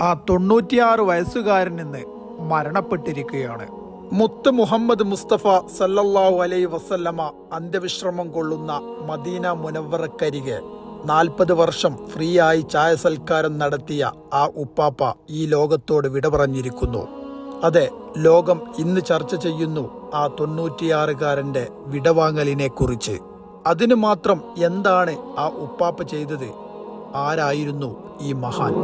ആ തൊണ്ണൂറ്റിയാറ് വയസ്സുകാരൻ ഇന്ന് മരണപ്പെട്ടിരിക്കുകയാണ്. മുത്ത് മുഹമ്മദ് മുസ്തഫ സല്ലല്ലാഹു അലൈ വസല്ലമ അന്ത്യവിശ്രമം കൊള്ളുന്ന മദീന മുനവറക്കരികെ നാൽപ്പത് വർഷം ഫ്രീ ആയി ചായ സൽക്കാരം നടത്തിയ ആ ഉപ്പാപ്പ ഈ ലോകത്തോട് വിട പറഞ്ഞിരിക്കുന്നു അതെ ലോകം ഇന്ന് ചർച്ച ചെയ്യുന്നു ആ തൊണ്ണൂറ്റിയാറുകാരന്റെ വിടവാങ്ങലിനെ കുറിച്ച് അതിനു മാത്രം എന്താണ് ആ ഉപ്പാപ്പ ചെയ്തത്? ആരായിരുന്നു ഈ മഹാൻ?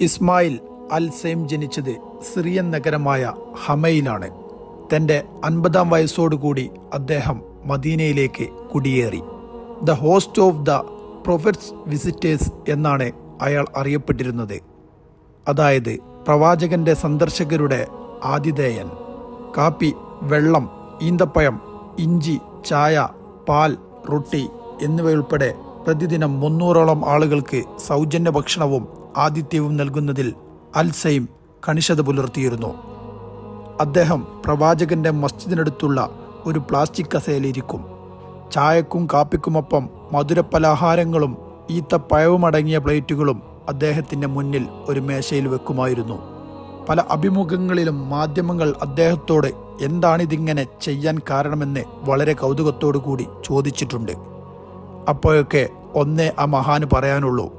ഇസ്മായിൽ അൽ സെയിം ജനിച്ചത് സിറിയൻ നഗരമായ ഹമയിലാണ്. തന്റെ അൻപതാം വയസ്സോടുകൂടി അദ്ദേഹം മദീനയിലേക്ക് കുടിയേറി. The host of the prophet's visitors എന്നാണ് അയാൾ അറിയപ്പെട്ടിരുന്നത്. അതായത് പ്രവാചകന്റെ സന്ദർശകരുടെ ആതിഥേയൻ. കാപ്പി വെള്ളം ഈന്തപ്പഴം ഇഞ്ചി ചായ പാൽ റൊട്ടി എന്നിവയുൾപ്പെടെ പ്രതിദിനം മുന്നൂറോളം ആളുകൾക്ക് സൗജന്യ ഭക്ഷണവും ആതിഥ്യവും നൽകുന്നതിൽ അൽസൈം കണിശത പുലർത്തിയിരുന്നു. അദ്ദേഹം പ്രവാചകന്റെ മസ്ജിദിനടുത്തുള്ള ഒരു പ്ലാസ്റ്റിക് കസയിലിരിക്കും ചായക്കും കാപ്പിക്കുമൊപ്പം മധുരപലഹാരങ്ങളും ഈത്തപ്പഴവുമടങ്ങിയ പ്ലേറ്റുകളും അദ്ദേഹത്തിന്റെ മുന്നിൽ ഒരു മേശയിൽ വെക്കുമായിരുന്നു. പല അഭിമുഖങ്ങളിലും മാധ്യമങ്ങൾ അദ്ദേഹത്തോട് എന്താണിതിങ്ങനെ ചെയ്യാൻ കാരണമെന്ന് വളരെ കൗതുകത്തോടു കൂടി ചോദിച്ചിട്ടുണ്ട്. അപ്പോഴൊക്കെ ഒന്നേ ആ മഹാന് പറയാനുള്ളൂ.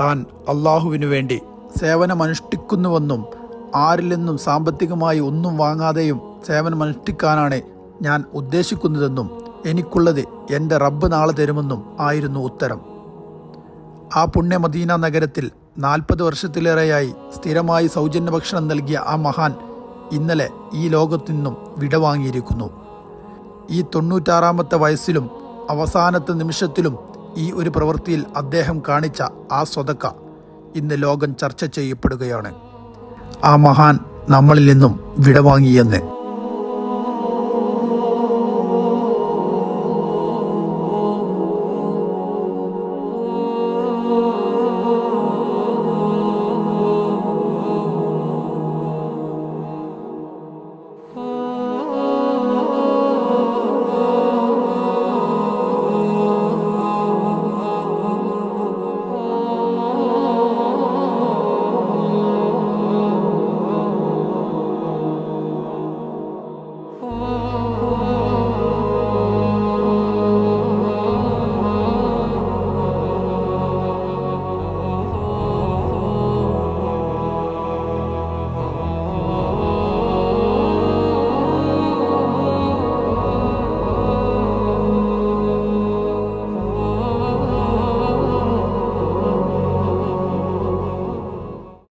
താൻ അള്ളാഹുവിനു വേണ്ടി സേവനമനുഷ്ഠിക്കുന്നുവെന്നും ആരിൽ നിന്നും സാമ്പത്തികമായി ഒന്നും വാങ്ങാതെയും സേവനമനുഷ്ഠിക്കാനാണ് ഞാൻ ഉദ്ദേശിക്കുന്നതെന്നും എനിക്കുള്ളത് എന്റെ റബ്ബ് നാളെ തരുമെന്നും ആയിരുന്നു ഉത്തരം. ആ പുണ്യ മദീന നഗരത്തിൽ നാൽപ്പത് വർഷത്തിലേറെയായി സ്ഥിരമായി സൗജന്യ ഭക്ഷണം നൽകിയ ആ മഹാൻ ഇന്നലെ ഈ ലോകത്തു നിന്നും വിടവാങ്ങിയിരിക്കുന്നു. ഈ തൊണ്ണൂറ്റാറാമത്തെ വയസ്സിലും അവസാനത്തെ നിമിഷത്തിലും ഈ ഒരു പ്രവൃത്തിയിൽ അദ്ദേഹം കാണിച്ച ആ സ്വതക്ക ഇന്ന് ലോകം ചർച്ച ചെയ്യപ്പെടുകയാണ്. ആ മഹാൻ നമ്മളിൽ നിന്നും വിടവാങ്ങിയെന്ന്.